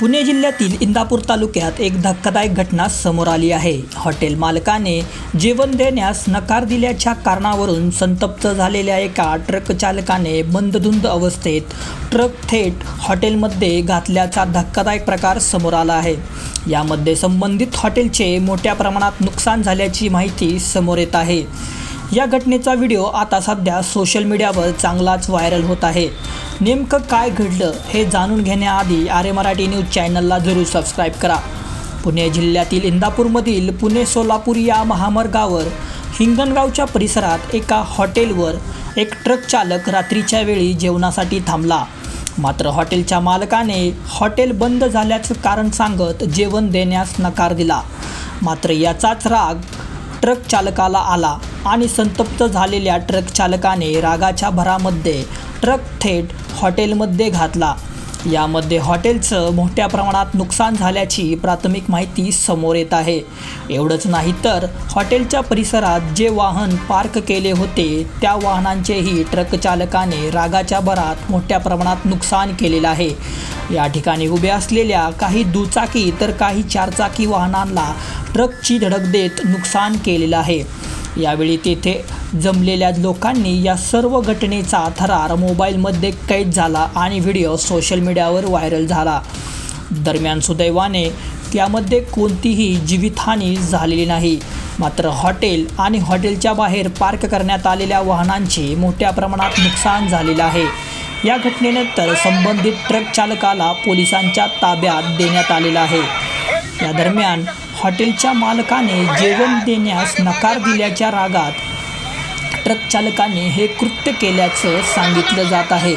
पुणे जिल्ह्यातील इंदापूर तालुक्यात एक धक्कादायक घटना समोर आली आहे. हॉटेल मालकाने जेवण देण्यास नकार दिल्याच्या कारणावरून संतप्त झालेल्या एका ट्रक चालकाने मंदधुंद अवस्थेत ट्रक थेट हॉटेलमध्ये घातल्याचा धक्कादायक प्रकार समोर आला आहे. यामध्ये संबंधित हॉटेलचे मोठ्या प्रमाणात नुकसान झाल्याची माहिती समोर येत आहे. या घटनेचा व्हिडिओ आता सध्या सोशल मीडियावर चांगलाच व्हायरल होत आहे. नेमकं काय घडलं हे जाणून घेण्याआधी आरे मराठी न्यूज चॅनलला जरूर सबस्क्राईब करा. पुणे जिल्ह्यातील इंदापूरमधील पुणे सोलापूर या महामार्गावर हिंगणगावच्या परिसरात एका हॉटेलवर एक ट्रक चालक रात्रीच्या वेळी जेवणासाठी थांबला. मात्र हॉटेलच्या मालकाने हॉटेल बंद झाल्याचं कारण सांगत जेवण देण्यास नकार दिला. मात्र याचाच राग ट्रक चालकाला आला आणि संतप्त झालेल्या ट्रक चालकाने रागाच्या भरामध्ये ट्रक थेट हॉटेलमध्ये घातला. यामध्ये हॉटेलचं मोठ्या प्रमाणात नुकसान झाल्याची प्राथमिक माहिती समोर येत आहे. एवढंच नाही तर हॉटेलच्या परिसरात जे वाहन पार्क केले होते त्या वाहनांचेही ट्रक चालकाने रागाच्या भरात मोठ्या प्रमाणात नुकसान केलेलं आहे. या ठिकाणी उभ्या असलेल्या काही दुचाकी तर काही चारचाकी वाहनांना ट्रकची धडक देत नुकसान केलेलं आहे. यावेळी तेथे जमलेल्या लोकांनी या सर्व घटनेचा थरार मोबाईलमध्ये कैद झाला आणि व्हिडिओ सोशल मीडियावर व्हायरल झाला. दरम्यान सुदैवाने त्यामध्ये कोणतीही जीवितहानी झालेली नाही. मात्र हॉटेल आणि हॉटेलच्या बाहेर पार्क करण्यात आलेल्या वाहनांचे मोठ्या प्रमाणात नुकसान झालेलं आहे. या घटनेनंतर संबंधित ट्रक चालकाला पोलिसांच्या ताब्यात देण्यात आलेलं आहे. या दरम्यान हॉटेलच्या मालकाने जेवण देण्यास नकार दिल्याच्या रागात ट्रक चालकाने हे कृत्य केल्याचं सांगितलं जात आहे.